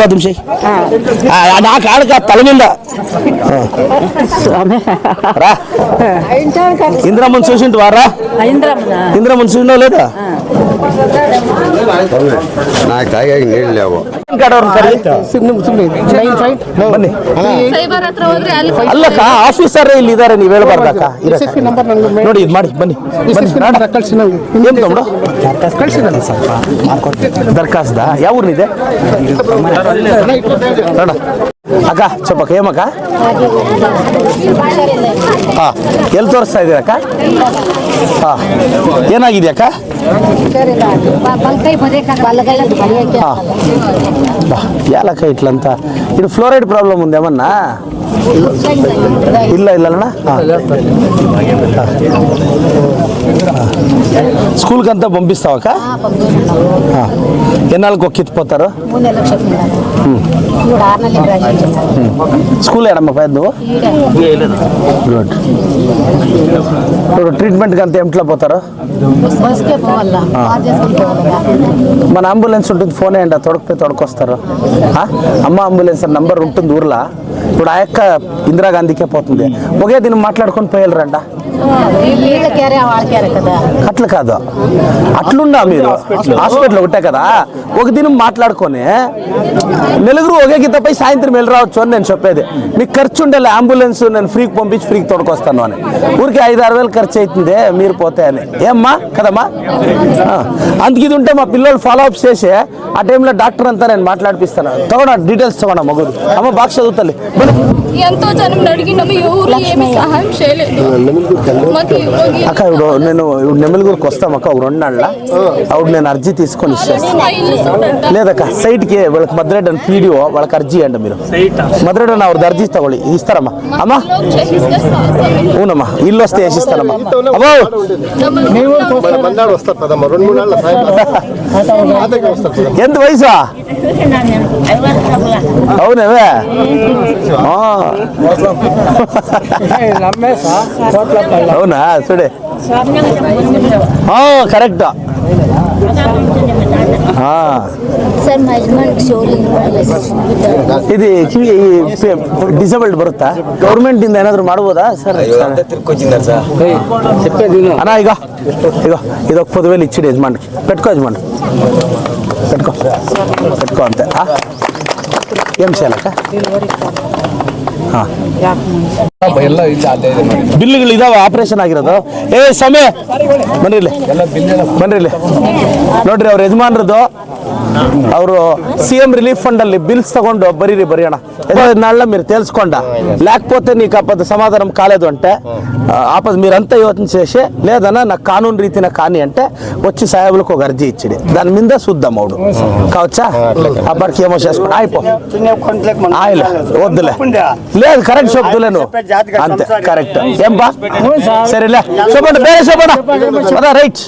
ఆశీర్వాదం చెయ్యి ఆ, నాకు ఆడక తల మీద. రా. ఇంద్రమ్మని చూసింటు వారా ఇంద్రమ్మని. చూసినావు లేదా? ನಾಲ್ಕು ತಾಯಿಯಾಗಿ ನೀಡಲಿ ಅವು ಅಲ್ಲಕ್ಕ ಆಫೀಸರ್ ಇಲ್ಲಿ ಇದಾರೆ ನೀವು ಹೇಳ್ಬಾರ್ದಕ್ಕ. ನೋಡಿ ಇದು ಮಾಡಿ ಬನ್ನಿ ಕಳ್ಸಿದ್ದಾನೆ ಸ್ವಲ್ಪ. ದರ್ಖಾಸ್ದ ಯಾವ ಊರಿನಿದೆ? ನೋಡ ಅಕ್ಕ ಚಪ್ಪಕ್ಕ ಏಮಕ್ಕ ಹಾ ಎಲ್ಲಿ ತೋರಿಸ್ತಾ ಇದೀರಕ್ಕ ಹಾ ಏನಾಗಿದೆ ಅಕ್ಕ బలకై పదే బలకై ಹಾ బా యాలక్క ఇట్లంత ఇది ఫ్లోరైడ్ ప్రాబ్లం ఉంది ఏమన్నా ಇಲ್ಲ ಇಲ್ಲ ಅಣ್ಣ స్కూల్కి అంతా పంపిస్తావక్క ఎన్నాళ్ళకి ఒక కిత్తిపోతారు మూడు నెలలకు చెప్పినారు ఇప్పుడు ఆరు నెలలకు రాసి స్కూల్ ఏడమ్మా పెద్ద నువ్వు గుడ్ ఇప్పుడు ట్రీట్మెంట్కి అంతా ఎంట్లో పోతారు బస్కే పోవాలా పాస్ చేసుకుని పోవాలా మన అంబులెన్స్ ఉంటుంది ఫోన్ వేయండి తొడకపోయి తొడకొస్తారు ఆ? అమ్మ అంబులెన్స్ నంబర్ ఉంటుంది ఊర్లో ఇప్పుడు ఆ యొక్క ఇందిరాగాంధీకే పోతుంది. ఒకే దీన్ని మాట్లాడుకొని పోయాలరంట రండా. అట్లా కాదు? అట్లున్నా మీరు? హాస్పిటల్. ఒకటే కదా? ఒక దినం మాట్లాడుకొని నలుగురు ఒకే గీతపై సాయంత్రం వెళ్ళి రావచ్చు అని నేను చెప్పేది. మీకు ఖర్చు ఉండాలి అంబులెన్స్ నేను ఫ్రీకి పంపించి ఫ్రీకి తొడకొస్తాను అని. ఊరికి ఐదు ఆరు వేలు ఖర్చు అవుతుంది మీరు పోతే అని. ఏమ్మా? కదమ్మా? ఆ, అందుకు ఇది ఉంటే మా పిల్లలు ఫాలో అప్ చేసి ఆ టైంలో డాక్టర్ అంతా నేను మాట్లాడిపిస్తాను. తగడ డీటెయిల్స్ తగడ మగుడు? అమ్మ బాగా చదువుతాలి ఎంతో జనం అడిగినాము ఎవరు ఏమి సహాయం చేయలేదు. అక్క ఇప్పుడు నేను ఇప్పుడు నెమ్మలిగురికి వస్తాం అక్క ఒక రెండు నాళ్ళ అప్పుడు నేను అర్జీ తీసుకొని ఇచ్చేస్తాను మా ఇల్లు చూడండి లేదక్క సైట్కి వాళ్ళకి మద్రెడ్ అని పీడిఓ వాళ్ళకి అర్జీ అండి మీరు మద్రెడ్ అని ಅವ್ರದ್ದು ಅರ್ಜಿ ತಗೊಳ್ಳಿ ಇಸ್ತಾರಮ್ಮ ಅಮ್ಮ చేసిస్తే సాహసం ಹೂನಮ್ಮ ಇಲ್ಲಿ ವಸ್ತು ಯಶಿಸ್ತಾರಮ್ಮ ಅಮ್ಮ మందాడు వస్తారు పదమ్మ రెండు మూడు నెలల సాయంత్రం వస్తారు పదమ్మ. ఎంత వయసు అవునవే ఆ. అవునా చూడే కరెక్ట్ ಸರ್ మా ಯಜಮಾನ್ಗೆ ಶೋಲಿಂಗ್ ಇದು ಡಿಸೇಬಲ್ಡ್ ಬರುತ್ತಾ ಗೌರ್ಮೆಂಟ್ ಇಂದ ಏನಾದ್ರು ಮಾಡ್ಬೋದಾ ಸರ್ అన్నా ఇగో ఇగో ఇది ఒక పదివేలు ఇచ్చిడు యజమానికి పెట్టుకో యజమాని పెట్టుకో పెట్టుకో అంతే ఆ? ఏం చేయాలక్క ಆ. ಬಿಲ್ಗಳು ಇದಾವ ಆಪರೇಷನ್ ಆಗಿರೋದು. ಏ ಸ್ವಾಮಿ ಬನ್ರಿ ಬನ್ರಿ ನೋಡ್ರಿ ಅವ್ರ ಯಜಮಾನ್ರದ್ದು ಅವರು ಸಿ ಎಂ ರಿಲೀಫ್ ಫಂಡ್ ಅಲ್ಲಿ ಬಿಲ್ಸ್ ತಗೊಂಡು ಬರೀರಿ ಬರೆಯೋಣ ಮೀರ್ ತೇಲ್ಸ್ಕೊಂಡ. ಲ್ಯಾಕ್ ಪೋತೆ ನೀ ಕಾಪದ ಸಮಾಧಾನ ಕಾಲೇದು ಅಂಟೆ ಆಪದ ಮೀರ್ ಅಂತ ಇವತ್ತಿನ ಶೇಷ ಲೇದನ ನ ಕಾನೂನು ರೀತಿನ ಕಾನಿ ಅಂತೆ. ಒಚ್ಚಿ ಸಾಹೇಬ್ಲಕ್ಕೆ ಹೋಗಿ ಅರ್ಜಿ ಇಚ್ಚಿಡಿ. ದನ್ ಮಿಂದ ಸುದ್ದ ಮೌಡು. ಕೌಚ ಅಬ್ಬರ್ ಕೇಮೋಸ್ಕೊಂಡು ಆಯ್ಪೋ. ಆಯ್ಲ ಓದ್ಲೆ. ಲೇದು ಕರೆಕ್ಟ್ ಶಬ್ದ అంతే కరెక్ట్. ఏం బా? సరేలే. చెప్పండి ಬೇರೆ చెప్పండి రైట్.